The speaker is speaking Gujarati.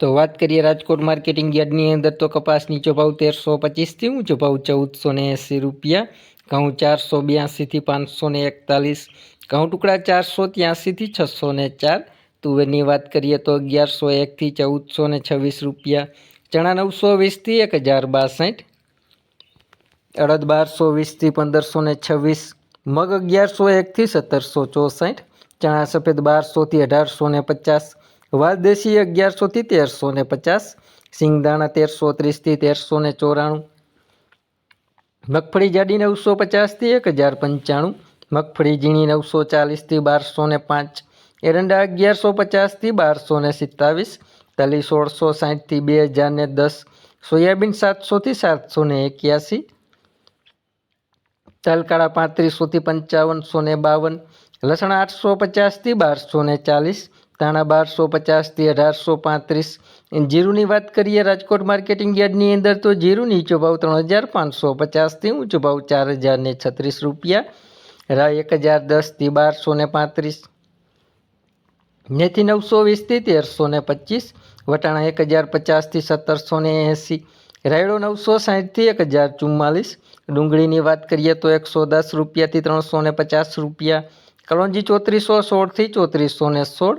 તો વાત કરીએ રાજકોટ માર્કેટિંગ યાર્ડની અંદર તો કપાસ નીચો તેરસો પચીસથી ઊંચો ભાવ ચૌદસો ને એંસી રૂપિયા, ઘઉં ચારસો બ્યાસીથી પાંચસો ને એકતાલીસ, ઘઉં ટુકડા ચારસો ત્યાંસીથી છસો ને ચાર, તુવેરની વાત કરીએ તો અગિયારસો એકથી ચૌદસો ને છવ્વીસ રૂપિયા, ચણા નવસો વીસથી એક હજાર બાસઠ, અડદ બારસો વીસથી પંદરસો ને છવ્વીસ, મગ અગિયારસો એકથી સત્તરસો ચોસઠ, ચણા સફેદ બારસોથી અઢારસો ને પચાસ વાલદેશી અગિયારસોથી તેરસો ને પચાસ, સિંગદાણા તેરસો ત્રીસથી તેરસો ને ચોરાણું, મગફળી જાડી નવસો પચાસથી એક હજાર પંચાણું, મગફળી ઝીણી નવસો ચાલીસથી બારસો ને પાંચ, એરંડા અગિયારસો પચાસથી બારસો ને સિત્તાવીસ, તલી સોળસો સાહીઠથી બે હજાર ને દસ, સોયાબીન સાતસોથી સાતસો ને એક્યાસી, તલકાળા પાંત્રીસોથી પંચાવનસો ને બાવન, લસણ આઠસો પચાસથી બારસો ને ચાલીસ ધાણા બારસો પચાસથી અઢારસો પાંત્રીસ. જીરુની વાત કરીએ રાજકોટ માર્કેટિંગ યાર્ડની અંદર, તો જીરું નીચો ભાવ ત્રણ હજાર પાંચસો પચાસથી ઊંચો ભાવ ચાર હજાર ને છત્રીસ રૂપિયા. રાય એક હજાર દસથી બારસો ને પાંત્રીસ. નેથી નવસો વીસથી તેરસો ને પચીસ. વટાણા એક હજાર પચાસથી સત્તરસો ને એંસી. રાયડો નવસો સાઠથી એક હજાર ચુમ્માલીસ. ડુંગળીની વાત કરીએ તો એકસો દસ રૂપિયાથી ત્રણસો ને પચાસ રૂપિયા. કલોંજી ચોત્રીસો સોળથી ચોત્રીસો ને સોળ.